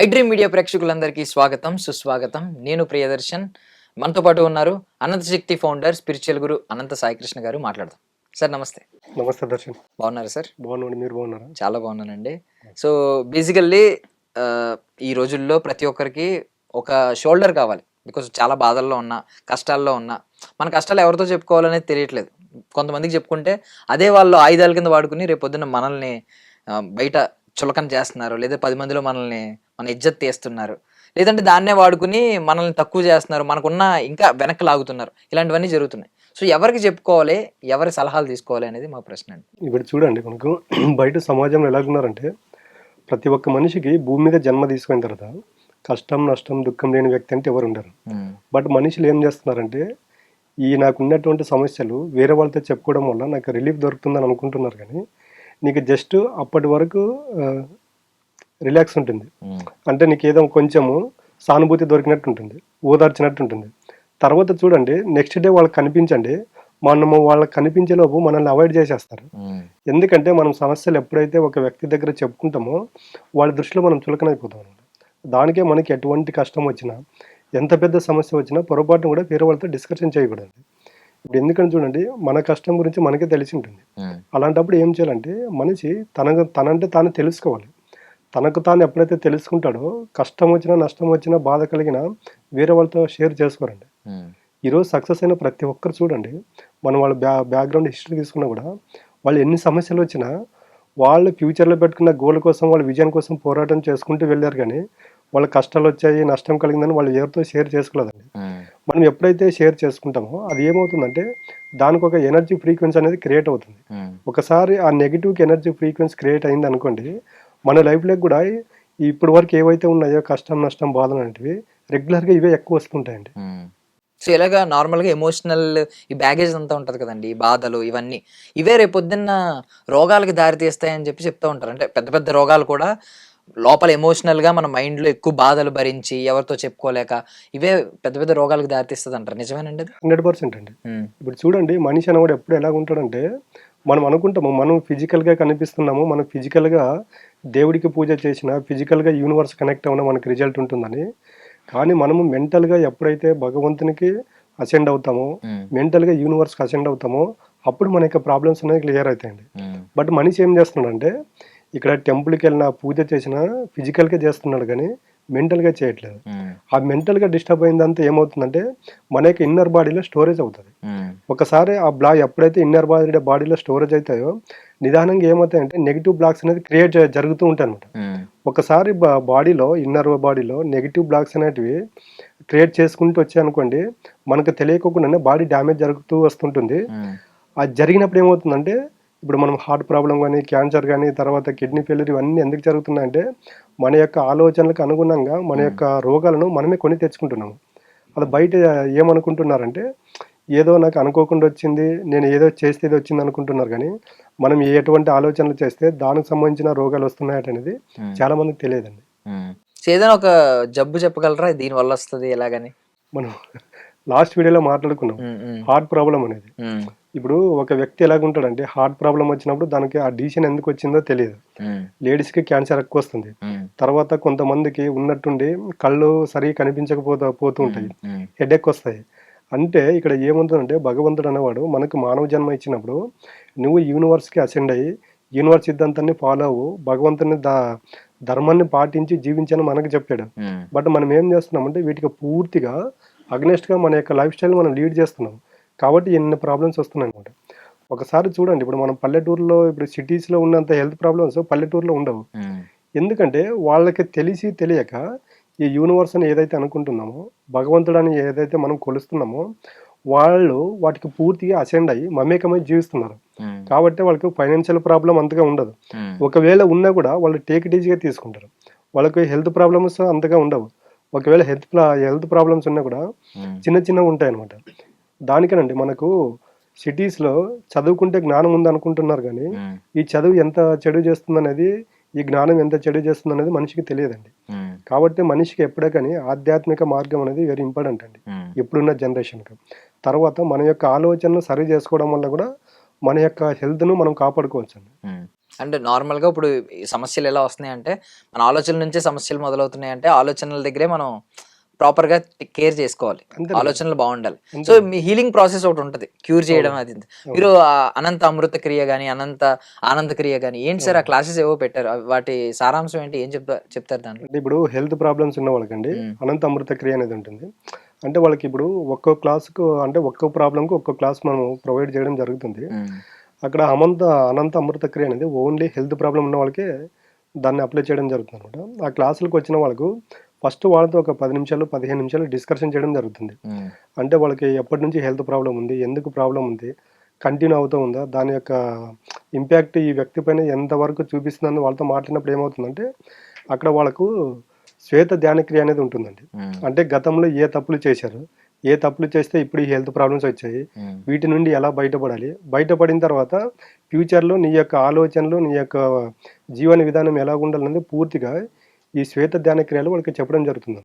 IDream media ప్రేక్షకులందరికీ స్వాగతం సుస్వాగతం. నేను ప్రియదర్శన్. మనతో పాటు ఉన్నారు అనంత శక్తి ఫౌండర్ స్పిరిచువల్ గురు అనంత సాయికృష్ణ గారు. మాట్లాడదాం. సార్ నమస్తే. నమస్తే దర్శన్. బాగున్నారా సార్? బాగున్నాండి మీరు బాగున్నారా? చాలా బాగున్నానండి. సో బేసికల్లీ ఈ రోజుల్లో ప్రతి ఒక్కరికి ఒక షోల్డర్ కావాలి. బికాస్ చాలా బాధల్లో ఉన్నా కష్టాల్లో ఉన్నా మన కష్టాలు ఎవరితో చెప్పుకోవాలనేది తెలియట్లేదు. కొంతమందికి చెప్పుకుంటే అదే వాళ్ళు ఆయుధాల కింద వాడుకుని రేపు పొద్దున్న మనల్ని బయట చులకన చేస్తున్నారు. లేదా పది మందిలో మనల్ని మన ఇజ్జత్ తీస్తున్నారు. లేదంటే దాన్నే వాడుకుని మనల్ని తక్కువ చేస్తున్నారు. మనకున్న ఇంకా వెనక్కి లాగుతున్నారు. ఇలాంటివన్నీ జరుగుతున్నాయి. సో ఎవరికి చెప్పుకోవాలి ఎవరి సలహాలు తీసుకోవాలి అనేది మా ప్రశ్న అండి. ఇప్పుడు చూడండి మనకు బయట సమాజంలో ఎలా ఉన్నారంటే ప్రతి ఒక్క మనిషికి భూమి మీద జన్మ తీసుకున్న తర్వాత కష్టం నష్టం దుఃఖం లేని వ్యక్తి అంటే ఎవరు ఉండరు. బట్ మనుషులు ఏం చేస్తున్నారంటే ఈ నాకు ఉన్నటువంటి సమస్యలు వేరే వాళ్ళతో చెప్పుకోవడం వల్ల నాకు రిలీఫ్ దొరుకుతుందని అనుకుంటున్నారు కానీ నీకు జస్ట్ అప్పటి వరకు రిలాక్స్ ఉంటుంది. అంటే నీకు ఏదో కొంచెము సానుభూతి దొరికినట్టు ఉంటుంది ఓదార్చినట్టు ఉంటుంది తర్వాత చూడండి నెక్స్ట్ డే వాళ్ళకి కనిపించండి మనము వాళ్ళకి కనిపించేలోపు మనల్ని అవాయిడ్ చేసేస్తారు. ఎందుకంటే మనం సమస్యలు ఎప్పుడైతే ఒక వ్యక్తి దగ్గర చెప్పుకుంటామో వాళ్ళ దృష్టిలో మనం చులకనైపోతాం దానికే మనకి ఎటువంటి కష్టం వచ్చినా ఎంత పెద్ద సమస్య వచ్చినా పొరపాటును కూడా వేరే వాళ్ళతో డిస్కషన్ చేయకూడదు. ఇప్పుడు ఎందుకని చూడండి మన కష్టం గురించి మనకే తెలిసి ఉంటుంది అలాంటప్పుడు ఏం చేయాలంటే మనిషి తనకు తనంటే తాను తెలుసుకోవాలి. తనకు తాను ఎప్పుడైతే తెలుసుకుంటాడో కష్టం వచ్చినా నష్టం వచ్చినా బాధ కలిగినా వేరే వాళ్ళతో షేర్ చేసుకోరండి ఈరోజు సక్సెస్ అయిన ప్రతి ఒక్కరు చూడండి మనం వాళ్ళ బ్యా బ్యాక్గ్రౌండ్ హిస్టరీ తీసుకున్నా కూడా వాళ్ళు ఎన్ని సమస్యలు వచ్చినా వాళ్ళు ఫ్యూచర్లో పెట్టుకున్న గోల్ కోసం వాళ్ళ విజయం కోసం పోరాటం చేసుకుంటూ వెళ్ళారు కానీ వాళ్ళ కష్టాలు వచ్చాయి నష్టం కలిగిందని వాళ్ళు ఎవరితో షేర్ చేసుకోలేదండి. మనం ఎప్పుడైతే షేర్ చేసుకుంటామో అది ఏమవుతుందంటే దానికి ఒక ఎనర్జీ ఫ్రీక్వెన్సీ అనేది క్రియేట్ అవుతుంది. ఒకసారి ఆ నెగిటివ్కి ఎనర్జీ ఫ్రీక్వెన్సీ క్రియేట్ అయింది అనుకోండి మన లైఫ్లో కూడా ఇప్పటి వరకు ఏవైతే ఉన్నాయో కష్టం నష్టం బాధలు అనేటివి రెగ్యులర్గా ఇవే ఎక్కువ వస్తుంటాయండి. సో ఇలాగా నార్మల్గా ఎమోషనల్ ఈ బ్యాగేజ్ అంతా ఉంటుంది కదండి ఈ బాధలు ఇవన్నీ. ఇవే రేపు పొద్దున్న రోగాలకి దారి తీస్తాయని చెప్పి చెప్తూ ఉంటారు. అంటే పెద్ద పెద్ద రోగాలు కూడా లోపల ఎమోషనల్గా మన మైండ్లో ఎక్కువ బాధలు భరించి ఎవరితో చెప్పుకోలేక ఇవే పెద్ద పెద్ద రోగాలకు దారి తీస్తుంది అంటారు నిజమేనండి హండ్రెడ్ పర్సెంట్ అండి. ఇప్పుడు చూడండి మనిషి అనేవాడు ఎప్పుడు ఎలా ఉంటాడంటే మనం అనుకుంటాము మనం ఫిజికల్గా కనిపిస్తున్నాము మనం ఫిజికల్గా దేవుడికి పూజ చేసిన ఫిజికల్గా యూనివర్స్ కనెక్ట్ అవ్వడం మనకి రిజల్ట్ ఉంటుందని. కానీ మనము మెంటల్గా ఎప్పుడైతే భగవంతునికి అసెండ్ అవుతామో మెంటల్గా యూనివర్స్కి అసెండ్ అవుతామో అప్పుడు మన యొక్క ప్రాబ్లమ్స్ అనేవి క్లియర్ అవుతాయండి. బట్ మనిషి ఏం చేస్తున్నాడంటే ఇక్కడ టెంపుల్కి వెళ్ళిన పూజ చేసిన ఫిజికల్గా చేస్తున్నాడు కానీ మెంటల్గా చేయట్లేదు. ఆ మెంటల్గా డిస్టర్బ్ అయిందంతా ఏమవుతుందంటే మన యొక్క ఇన్నర్ బాడీలో స్టోరేజ్ అవుతుంది. ఒకసారి ఆ బ్లాక్ ఎప్పుడైతే ఇన్నర్ బాడీ బాడీలో స్టోరేజ్ అవుతాయో నిదానంగా ఏమవుతాయంటే నెగిటివ్ బ్లాక్స్ అనేది క్రియేట్ జరుగుతూ ఉంటాయి అనమాట ఒకసారి బాడీలో ఇన్నర్ బాడీలో నెగిటివ్ బ్లాక్స్ అనేటివి క్రియేట్ చేసుకుంటూ వచ్చాయనుకోండి మనకు తెలియకోకుండానే బాడీ డ్యామేజ్ జరుగుతూ వస్తుంటుంది. అది జరిగినప్పుడు ఏమవుతుందంటే ఇప్పుడు మనం హార్ట్ ప్రాబ్లం కానీ క్యాన్సర్ కానీ తర్వాత కిడ్నీ ఫెయిల్యూర్ ఇవన్నీ ఎందుకు జరుగుతున్నాయంటే మన యొక్క ఆలోచనలకు అనుగుణంగా మన యొక్క రోగాలను మనమే కొని తెచ్చుకుంటున్నాము. అది బయట ఏమనుకుంటున్నారంటే ఏదో నాకు అనుకోకుండా వచ్చింది నేను ఏదో చేస్తే వచ్చింది అనుకుంటున్నారు కానీ మనం ఎటువంటి ఆలోచనలు చేస్తే దానికి సంబంధించిన రోగాలు వస్తున్నాయట అనేది చాలా మందికి తెలియదండి. ఏదైనా ఒక జబ్బు చెప్పగలరా? దీని వల్ల వస్తుంది ఎలాగని? మనం లాస్ట్ వీడియోలో మాట్లాడుకున్నాం. హార్ట్ ప్రాబ్లం అనేది. ఇప్పుడు ఒక వ్యక్తి ఎలాగుంటాడంటే హార్ట్ ప్రాబ్లం వచ్చినప్పుడు దానికి ఆ డిసిషన్ ఎందుకు వచ్చిందో తెలియదు ఉమ్, లేడీస్కి క్యాన్సర్ ఎక్కువ వస్తుంది. తర్వాత కొంతమందికి ఉన్నట్టుండి కళ్ళు సరిగా కనిపించకపోతా పోతూ ఉంటాయి ఉమ్, హెడేక్ వస్తాయి అంటే ఇక్కడ ఏముంటుందంటే భగవంతుడు అనేవాడు మనకు మానవ జన్మ ఇచ్చినప్పుడు నువ్వు యూనివర్స్కి అసెండ్ అయ్యి యూనివర్స్ సిద్ధాంతాన్ని ఫాలో అవ్వు భగవంతుని దా ధర్మాన్ని పాటించి జీవించని మనకు చెప్పాడు. బట్ మనం ఏం చేస్తున్నామంటే వీటికి పూర్తిగా అగ్నెస్ట్గా మన యొక్క లైఫ్ స్టైల్ మనం లీడ్ చేస్తున్నాం. కాబట్టి ఎన్ని ప్రాబ్లమ్స్ వస్తున్నాయి అనమాట ఒకసారి చూడండి ఇప్పుడు మనం పల్లెటూరులో ఇప్పుడు సిటీస్లో ఉన్నంత హెల్త్ ప్రాబ్లమ్స్ పల్లెటూరులో ఉండవు. ఎందుకంటే వాళ్ళకి తెలిసి తెలియక ఈ యూనివర్స్ అని ఏదైతే అనుకుంటున్నామో భగవంతుడు అని ఏదైతే మనం కొలుస్తున్నామో వాళ్ళు వాటికి పూర్తిగా అసెండ్ అయ్యి మమేకమై జీవిస్తున్నారు. కాబట్టి వాళ్ళకి ఫైనాన్షియల్ ప్రాబ్లం అంతగా ఉండదు. ఒకవేళ ఉన్నా కూడా వాళ్ళు టేక్ ఈజీగా తీసుకుంటారు. వాళ్ళకి హెల్త్ ప్రాబ్లమ్స్ అంతగా ఉండవు. ఒకవేళ హెల్త్ హెల్త్ ప్రాబ్లమ్స్ ఉన్నా కూడా చిన్న చిన్నవి ఉంటాయి అనమాట దానికేనండి మనకు సిటీస్లో చదువుకుంటే జ్ఞానం ఉంది అనుకుంటున్నారు కానీ ఈ చదువు ఎంత చెడు చేస్తుందనేది ఈ జ్ఞానం ఎంత చెడు చేస్తుందనేది మనిషికి తెలియదండి. కాబట్టి మనిషికి ఎప్పుడే కానీ ఆధ్యాత్మిక మార్గం అనేది వెరీ ఇంపార్టెంట్ అండి. ఇప్పుడున్న జనరేషన్కి. తర్వాత మన యొక్క ఆలోచనను సరి చేసుకోవడం వల్ల కూడా మన యొక్క హెల్త్ను మనం కాపాడుకోవచ్చు అండి. అంటే నార్మల్గా ఇప్పుడు ఈ సమస్యలు ఎలా వస్తున్నాయి అంటే మన ఆలోచనల నుంచే సమస్యలు మొదలవుతున్నాయి అంటే ఆలోచనల దగ్గరే మనం ప్రాపర్గా కేర్ చేసుకోవాలి. ఆలోచనలు బాగుండాలి. సో మీ హీలింగ్ ప్రాసెస్ ఒకటి ఉంటది. క్యూర్ చేయడం అది మీరు అనంత అమృత క్రియ గానీ అనంత ఆనంద క్రియ గానీ ఏంటి సార్ ఆ క్లాసెస్ ఏవో పెట్టారు? వాటి సారాంశం ఏంటి? ఏం చెప్తారు చెప్తారు దాంట్లో? ఇప్పుడు హెల్త్ ప్రాబ్లమ్స్ ఉన్న వాళ్ళకండి. అనంత అమృత క్రియ అనేది ఉంటుంది. అంటే వాళ్ళకి ఇప్పుడు ఒక్కో క్లాస్కు అంటే ఒక్కో ప్రాబ్లంకు ఒక్కో క్లాస్ మనం ప్రొవైడ్ చేయడం జరుగుతుంది. అక్కడ అమంత అనంత అమృత క్రియ అనేది ఓన్లీ హెల్త్ ప్రాబ్లం ఉన్న వాళ్ళకే దాన్ని అప్లై చేయడం జరుగుతుంది అనమాట ఆ క్లాసులకు వచ్చిన వాళ్ళకు ఫస్ట్ వాళ్ళతో ఒక పది నిమిషాలు పదిహేను నిమిషాలు డిస్కషన్ చేయడం జరుగుతుంది. అంటే వాళ్ళకి ఎప్పటి నుంచి హెల్త్ ప్రాబ్లం ఉంది ఎందుకు ప్రాబ్లం ఉంది కంటిన్యూ అవుతూ ఉందా దాని యొక్క ఇంపాక్ట్ ఈ వ్యక్తి పైన ఎంతవరకు చూపిస్తుందని వాళ్ళతో మాట్లాడినప్పుడు ఏమవుతుందంటే అక్కడ వాళ్ళకు శ్వేత ధ్యానక్రియ అనేది ఉంటుందండి. అంటే గతంలో ఏ తప్పులు చేశారు ఏ తప్పులు చేస్తే ఇప్పుడు ఈ హెల్త్ ప్రాబ్లమ్స్ వచ్చాయి వీటి నుండి ఎలా బయటపడాలి బయటపడిన తర్వాత ఫ్యూచర్లో నీ యొక్క ఆలోచనలు నీ యొక్క జీవన విధానం ఎలా ఉండాలనేది పూర్తిగా ఈ శ్వేత ధ్యాన క్రియలు వాళ్ళకి చెప్పడం జరుగుతుంది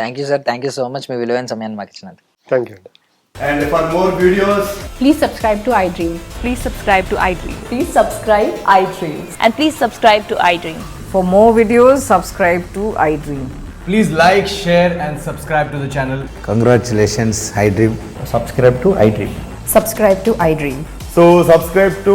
thank you sir thank you so much మీ విలువైన సమయాన్ని మాకు ఇచ్చినందుకు థ్యాంక్ యూ అండి And for more videos, Please subscribe to iDream. Please subscribe to iDream. Please subscribe iDreams. And please subscribe to iDream. For more videos, subscribe to iDream. please like, share, and subscribe to the channel. Congratulations, iDream. Subscribe to iDream. Subscribe to iDream. So, subscribe to